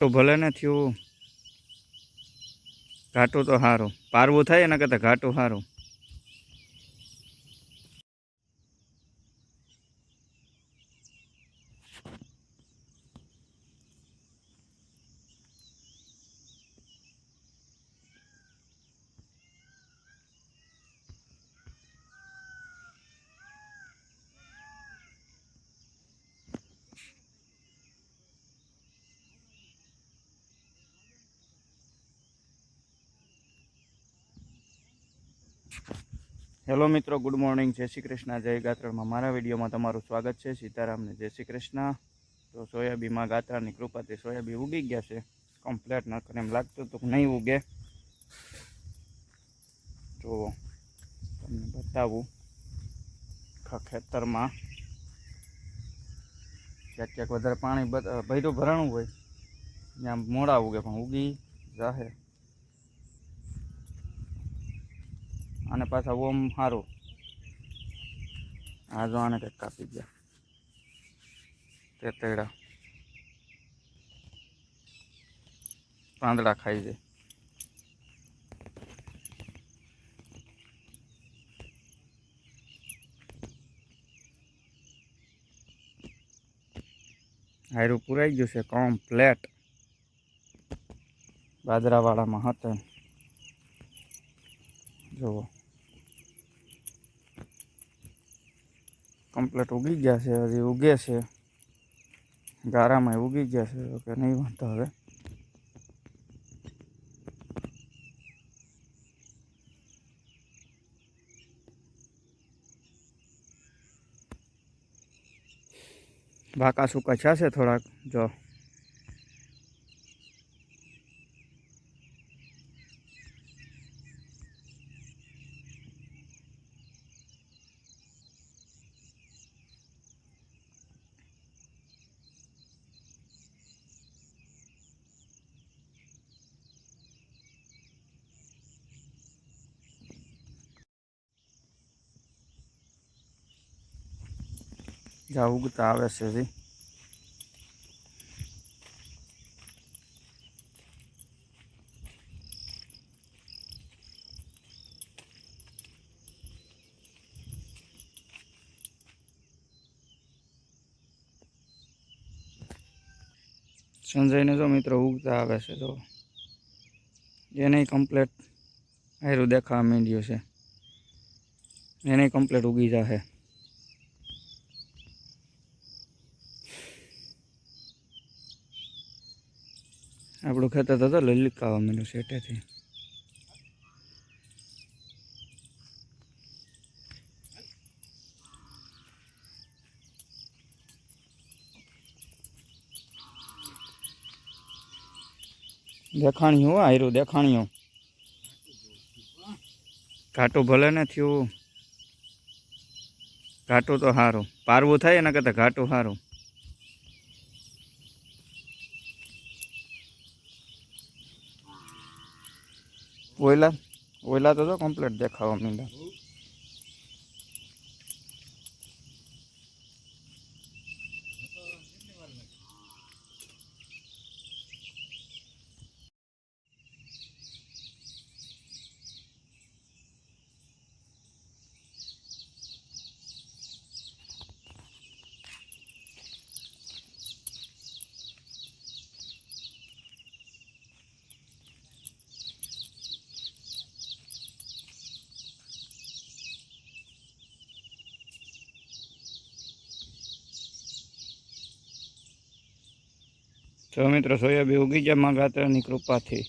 તો ભલે ને થયું. ઘાટું તો સારું પારવું થાય એના કરતાં ઘાટું સારું હેલો મિત્રો, ગુડ મોર્નિંગ. જય શ્રી કૃષ્ણ. જય ગાત્રણમાં મારા વિડીયોમાં તમારું સ્વાગત છે. સીતારામને જય શ્રી કૃષ્ણ. તો સોયાબીમાં ગાત્રાની કૃપાથી સોયાબી ઉગી ગયા છે. કમ્પ્લેટ નકર એમ લાગતું હતું નહીં ઉગે. તો તમને બતાવું. આખા ખેતરમાં ક્યાંક ક્યાંક વધારે પાણી ભર્યું ભરાણું હોય. ત્યાં મોડા ઉગે પણ ઉગી જાહે. અને પાછા ઓમ સારું આ જો આને કંઈક કાપી ગયા. તે તેડા પાંદડા ખાઈ જાય. હાયરું પુરાઈ ગયું છે કોમ્પ્લેટ. બાજરાવાળામાં હતા જુઓ. કમ્પ્લેટ ઉગી ગયા છે, હજી ઉગે છે. ગારામાં ઉગી ગયા છે, તો કે નહીં વાંધો હવે. ભાકા સૂકા છે, થોડાક, જો. જા ઉગતા આવે છે હજી સંજયને જો મિત્રો ઉગતા આવે છે તો એને કમ્પ્લેટ આયરું દેખાવા માંડ્યું છે. એને કમ્પ્લેટ ઉગી જશે આપણું ખેતર તો તો લલિકાવા માંડ્યું શેટેથી દેખાણ્યું આયરું દેખાણ્યું. ઘાટું ભલે ને થયું. ઘાટું તો સારું પારવું થાય એના કરતાં ઘાટું સારું ઓયલા ઓયલા તો જો કમ્પ્લીટ દેખાવા માંડ્યા. તો મિત્રો સોયાબી ઉગી જાય મા ગાત્રાની કૃપાથી.